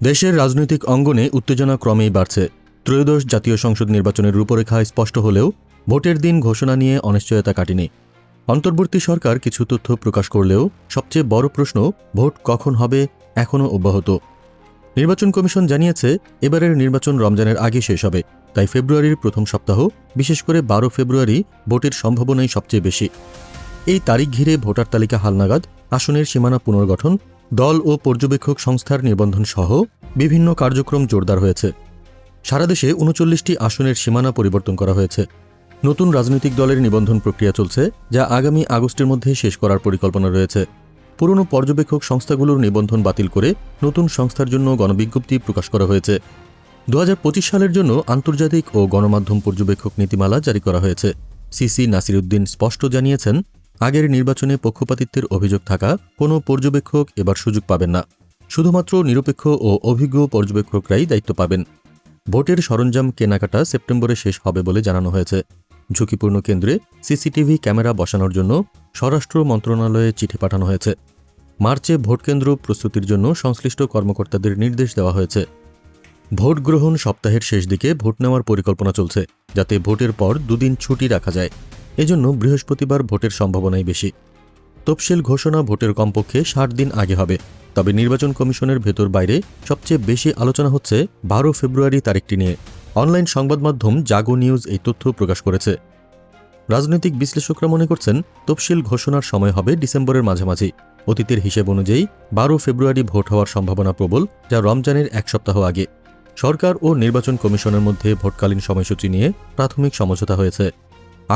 দেশের রাজনৈতিক অঙ্গনে উত্তেজনা ক্রমেই বাড়ছে। ত্রয়োদশ জাতীয় সংসদ নির্বাচনের রূপরেখা স্পষ্ট হলেও ভোটের দিন ঘোষণা নিয়ে অনিশ্চয়তা কাটেনি। অন্তর্বর্তী সরকার কিছু তথ্য প্রকাশ করলেও সবচেয়ে বড় প্রশ্ন, ভোট কখন হবে, এখনও অব্যাহত। নির্বাচন কমিশন জানিয়েছে, এবারের নির্বাচন রমজানের আগে শেষ হবে, তাই ফেব্রুয়ারির প্রথম সপ্তাহ, বিশেষ করে বারো ফেব্রুয়ারি, ভোটের সম্ভাবনাই সবচেয়ে বেশি। এই তারিখ ঘিরে ভোটার তালিকা হালনাগাদ, আসনের সীমানা পুনর্গঠন দল ও পর্যবেক্ষক সংস্থার নিবন্ধন সহ বিভিন্ন কার্যক্রম জোরদার হয়েছে। সারা দেশে উনচল্লিশটি আসনের সীমানা পরিবর্তন করা হয়েছে। নতুন রাজনৈতিক দলের নিবন্ধন প্রক্রিয়া চলছে, যা আগামী আগস্টের মধ্যে শেষ করার পরিকল্পনা রয়েছে। পুরনো পর্যবেক্ষক সংস্থাগুলোর নিবন্ধন বাতিল করে নতুন সংস্থার জন্য গণবিজ্ঞপ্তি প্রকাশ করা হয়েছে। দু হাজার পঁচিশ সালের জন্য আন্তর্জাতিক ও গণমাধ্যম পর্যবেক্ষক নীতিমালা জারি করা হয়েছে। সিসি নাসিরুদ্দিন স্পষ্ট জানিয়েছেন আগের নির্বাচনে পক্ষপাতিত্বের অভিযোগ থাকা কোনো পর্যবেক্ষক এবার সুযোগ পাবেন না। শুধুমাত্র নিরপেক্ষ ও অভিজ্ঞ পর্যবেক্ষকরাই দায়িত্ব পাবেন। ভোটের সরঞ্জাম কেনাকাটা সেপ্টেম্বরে শেষ হবে বলে জানানো হয়েছে। ঝুঁকিপূর্ণ কেন্দ্রে সিসিটিভি ক্যামেরা বসানোর জন্য স্বরাষ্ট্র মন্ত্রণালয়ে চিঠি পাঠানো হয়েছে। মার্চে ভোটকেন্দ্র প্রস্তুতির জন্য সংশ্লিষ্ট কর্মকর্তাদের নির্দেশ দেওয়া হয়েছে। ভোট গ্রহণ সপ্তাহের শেষ দিকে ভোট নেওয়ার পরিকল্পনা চলছে, যাতে ভোটের পর দুদিন ছুটি রাখা যায়। এজন্য বৃহস্পতিবার ভোটের সম্ভাবনাই বেশি। তফসিল ঘোষণা ভোটের কমপক্ষে ষাট দিন আগে হবে, তবে নির্বাচন কমিশনের ভেতর বাইরে সবচেয়ে বেশি আলোচনা হচ্ছে বারো ফেব্রুয়ারি তারিখটি নিয়ে। অনলাইন সংবাদ মাধ্যম জাগো নিউজ এই তথ্য প্রকাশ করেছে। রাজনৈতিক বিশ্লেষকরা মনে করছেন, তফসিল ঘোষণার সময় হবে ডিসেম্বরের মাঝামাঝি। অতীতের হিসেব অনুযায়ী বারো ফেব্রুয়ারি ভোট হওয়ার সম্ভাবনা প্রবল, যা রমজানের এক সপ্তাহ আগে। সরকার ও নির্বাচন কমিশনের মধ্যে ভোটকালীন সময়সূচি নিয়ে প্রাথমিক সমঝোতা হয়েছে।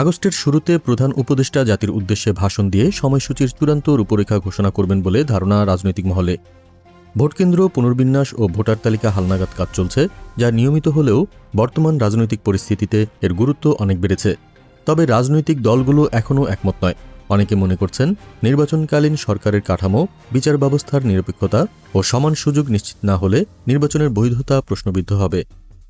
আগস্টের শুরুতে প্রধান উপদেষ্টা জাতির উদ্দেশ্যে ভাষণ দিয়ে সময়সূচির চূড়ান্ত রূপরেখা ঘোষণা করবেন বলে ধারণা রাজনৈতিক মহলে। ভোটকেন্দ্র পুনর্বিন্যাস ও ভোটার তালিকা হালনাগাদ কাজ চলছে, যা নিয়মিত হলেও বর্তমান রাজনৈতিক পরিস্থিতিতে এর গুরুত্ব অনেক বেড়েছে। তবে রাজনৈতিক দলগুলো এখনও একমত নয়। অনেকে মনে করছেন, নির্বাচনকালীন সরকারের কাঠামো, বিচার ব্যবস্থার নিরপেক্ষতা ও সমান সুযোগ নিশ্চিত না হলে নির্বাচনের বৈধতা প্রশ্নবিদ্ধ হবে।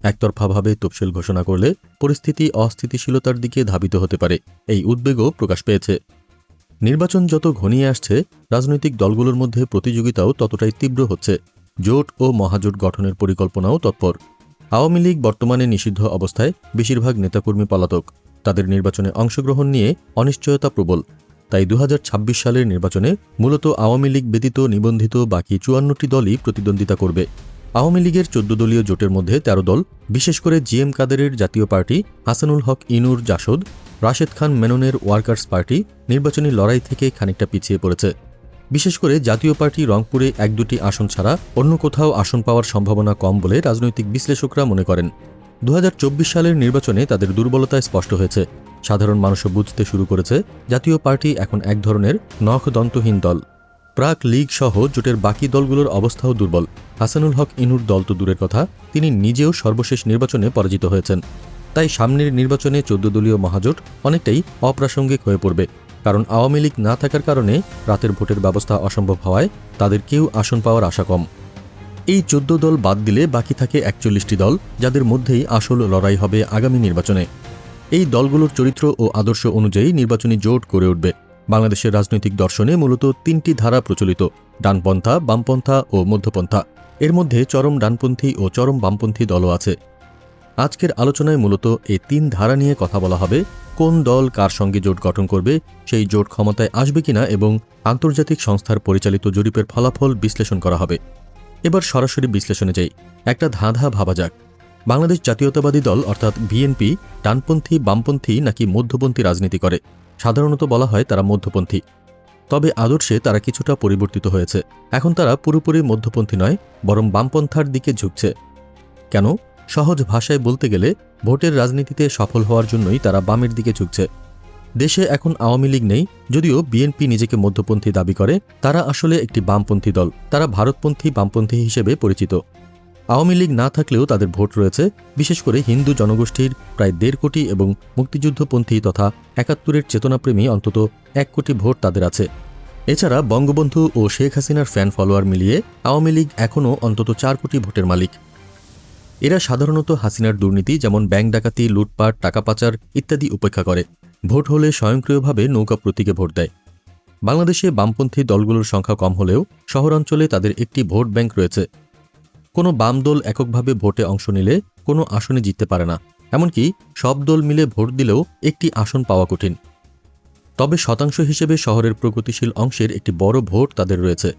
একতরফাভাবে তফসিল ঘোষণা করলে পরিস্থিতি অস্থিতিশীলতার দিকে ধাবিত হতে পারে, এই উদ্বেগও প্রকাশ পেয়েছে। নির্বাচন যত ঘনিয়ে আসছে, রাজনৈতিক দলগুলোর মধ্যে প্রতিযোগিতাও ততটাই তীব্র হচ্ছে। জোট ও মহাজোট গঠনের পরিকল্পনাও তৎপর। আওয়ামী লীগ বর্তমানে নিষিদ্ধ অবস্থায় বেশিরভাগ নেতাকর্মী পলাতক। তাদের নির্বাচনে অংশগ্রহণ নিয়ে অনিশ্চয়তা প্রবল। তাই দু হাজার ছাব্বিশ সালের নির্বাচনে মূলত আওয়ামী লীগ ব্যতীত নিবন্ধিত বাকি চুয়ান্নটি দলই প্রতিদ্বন্দ্বিতা করবে। আওয়ামী লীগের চোদ্দ দলীয় জোটের মধ্যে ১৩ দল, বিশেষ করে জিএম কাদেরের জাতীয় পার্টি, হাসানুল হক, ইনুর জাসদ, রাশেদ খান মেননের ওয়ার্কার্স পার্টি নির্বাচনী লড়াই থেকে খানিকটা পিছিয়ে পড়েছে। বিশেষ করে জাতীয় পার্টি রংপুরে এক দুটি আসন ছাড়া অন্য কোথাও আসন পাওয়ার সম্ভাবনা কম বলে রাজনৈতিক বিশ্লেষকরা মনে করেন। দু হাজার চব্বিশ সালের নির্বাচনে তাদের দুর্বলতায় স্পষ্ট হয়েছে। সাধারণ মানুষও বুঝতে শুরু করেছে, জাতীয় পার্টি এখন এক ধরনের নখদন্তহীন দল। প্রাক লীগ সহ জোটের বাকি দলগুলোর অবস্থাও দুর্বল। হাসানুল হক ইনুর দল তো দূরের কথা, তিনি নিজেও সর্বশেষ নির্বাচনে পরাজিত হয়েছেন। তাই সামনের নির্বাচনে চোদ্দ দলীয় মহাজোট অনেকটাই অপ্রাসঙ্গিক হয়ে পড়বে। কারণ আওয়ামী লীগ না থাকার কারণে রাতের ভোটের ব্যবস্থা অসম্ভব হওয়ায় তাদের কেউ আসন পাওয়ার আশা কম। এই চোদ্দ দল বাদ দিলে বাকি থাকে একচল্লিশটি দল, যাদের মধ্যেই আসল লড়াই হবে আগামী নির্বাচনে। এই দলগুলোর চরিত্র ও আদর্শ অনুযায়ী নির্বাচনী জোট করে উঠবে। বাংলাদেশের রাজনৈতিক দর্শনে মূলত তিনটি ধারা প্রচলিত, ডানপন্থা, বামপন্থা ও মধ্যপন্থা। এর মধ্যে চরম ডানপন্থী ও চরম বামপন্থী দলও আছে। আজকের আলোচনায় মূলত এই তিন ধারা নিয়ে কথা বলা হবে, কোন দল কার সঙ্গে জোট গঠন করবে, সেই জোট ক্ষমতায় আসবে কিনা এবং আন্তর্জাতিক সংস্থার পরিচালিত জরিপের ফলাফল বিশ্লেষণ করা হবে। এবার সরাসরি বিশ্লেষণে যাই। একটা ধাঁধা ভাবা যাক। বাংলাদেশ জাতীয়তাবাদী দল অর্থাৎ বিএনপি ডানপন্থী, বামপন্থী নাকি মধ্যপন্থী রাজনীতি করে? সাধারণত বলা হয় তারা মধ্যপন্থী। তবে আদর্শে তারা কিছুটা পরিবর্তিত হয়েছে। এখন তারা পুরোপুরি মধ্যপন্থী নয়, বরং বামপন্থার দিকে ঝুঁকছে। কেন? সহজ ভাষায় বলতে গেলে, ভোটের রাজনীতিতে সফল হওয়ার জন্যই তারা বামের দিকে ঝুঁকছে। দেশে এখন আওয়ামী লীগ নেই, যদিও বিএনপি নিজেকে মধ্যপন্থী দাবি করে। তারা আসলে একটি বামপন্থী দল। তারা ভারতপন্থী বামপন্থী হিসেবে পরিচিত। আওয়ামী লীগ না থাকলেও তাদের ভোট রয়েছে, বিশেষ করে হিন্দু জনগোষ্ঠীর প্রায় দেড় কোটি এবং মুক্তিযুদ্ধপন্থী তথা একাত্তরের চেতনাপ্রেমী অন্তত এক কোটি ভোট তাদের আছে। এছাড়া বঙ্গবন্ধু ও শেখ হাসিনার ফ্যান ফলোয়ার মিলিয়ে আওয়ামী লীগ এখনও অন্তত চার কোটি ভোটের মালিক। এরা সাধারণত হাসিনার দুর্নীতি যেমন ব্যাংক ডাকাতি, লুটপাট, টাকা পাচার ইত্যাদি উপেক্ষা করে। ভোট হলে স্বয়ংক্রিয়ভাবে নৌকা প্রতীকে ভোট দেয়। বাংলাদেশে বামপন্থী দলগুলোর সংখ্যা কম হলেও শহরাঞ্চলে তাদের একটি ভোট ব্যাংক রয়েছে। কোনো বাম দল এককভাবে ভোটে অংশ নিলে কোনো আসনে জিততে পারে না। এমনকি সব দল মিলে ভোট দিলেও একটি আসন পাওয়া কঠিন। তবে শতাংশ হিসেবে শহরের প্রগতিশীল অংশের একটি বড় ভোট তাদের রয়েছে।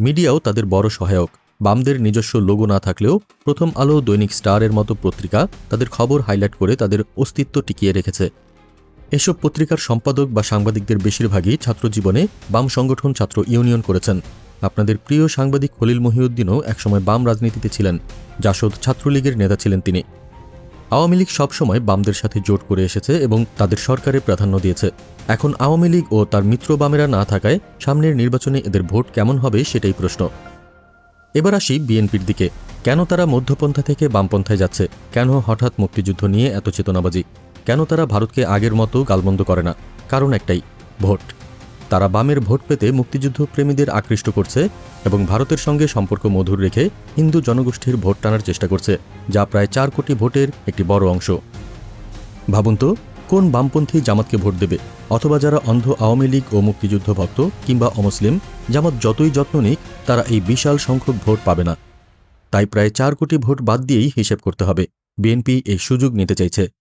মিডিয়াও তাদের বড় সহায়ক। বামদের নিজস্ব লোগো না থাকলেও প্রথম আলো দৈনিক স্টারের মতো পত্রিকা তাদের খবর হাইলাইট করে তাদের অস্তিত্ব টিকিয়ে রেখেছে। এসব পত্রিকার সম্পাদক বা সাংবাদিকদের বেশিরভাগই ছাত্রজীবনে বাম সংগঠন ছাত্র ইউনিয়ন করেছেন। আপনাদের প্রিয় সাংবাদিক খলিল মহিউদ্দিনও একসময় বাম রাজনীতিতে ছিলেন। জাসদ ছাত্রলীগের নেতা ছিলেন তিনি। আওয়ামী লীগ সবসময় বামদের সাথে জোট করে এসেছে এবং তাদের সরকারে প্রাধান্য দিয়েছে। এখন আওয়ামী লীগ ও তার মিত্র বামেরা না থাকায় সামনের নির্বাচনে এদের ভোট কেমন হবে সেটাই প্রশ্ন। এবার আসি বিএনপির দিকে। কেন তারা মধ্যপন্থা থেকে বামপন্থায় যাচ্ছে? কেন হঠাৎ মুক্তিযুদ্ধ নিয়ে এত চেতনাবাজি? কেন তারা ভারতকে আগের মতো গালমন্দ করে না? কারণ একটাই, ভোট। তারা বামের ভোট পেতে মুক্তিযুদ্ধ প্রেমীদের আকৃষ্ট করছে এবং ভারতের সঙ্গে সম্পর্ক মধুর রেখে হিন্দু জনগোষ্ঠীর ভোট টানার চেষ্টা করছে, যা প্রায় চার কোটি ভোটের একটি বড় অংশ। ভাবুন তো, কোন বামপন্থী জামাতকে ভোট দেবে? অথবা যারা অন্ধ আওয়ামী লীগ ও মুক্তিযুদ্ধ ভক্ত কিংবা অমুসলিম, জামাত যতই যত্ন নিক, তারা এই বিশাল সংখ্যক ভোট পাবে না। তাই প্রায় চার কোটি ভোট বাদ দিয়েই হিসেব করতে হবে। বিএনপি এই সুযোগ নিতে চাইছে।